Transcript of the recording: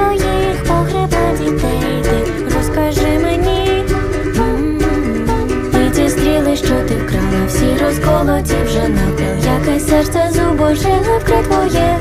Твоїх погреба дітей, ти розкажи мені, і ті стріли, що ти вкрала, всі розколоті вже напил, яке серце зубожило вкре твоє.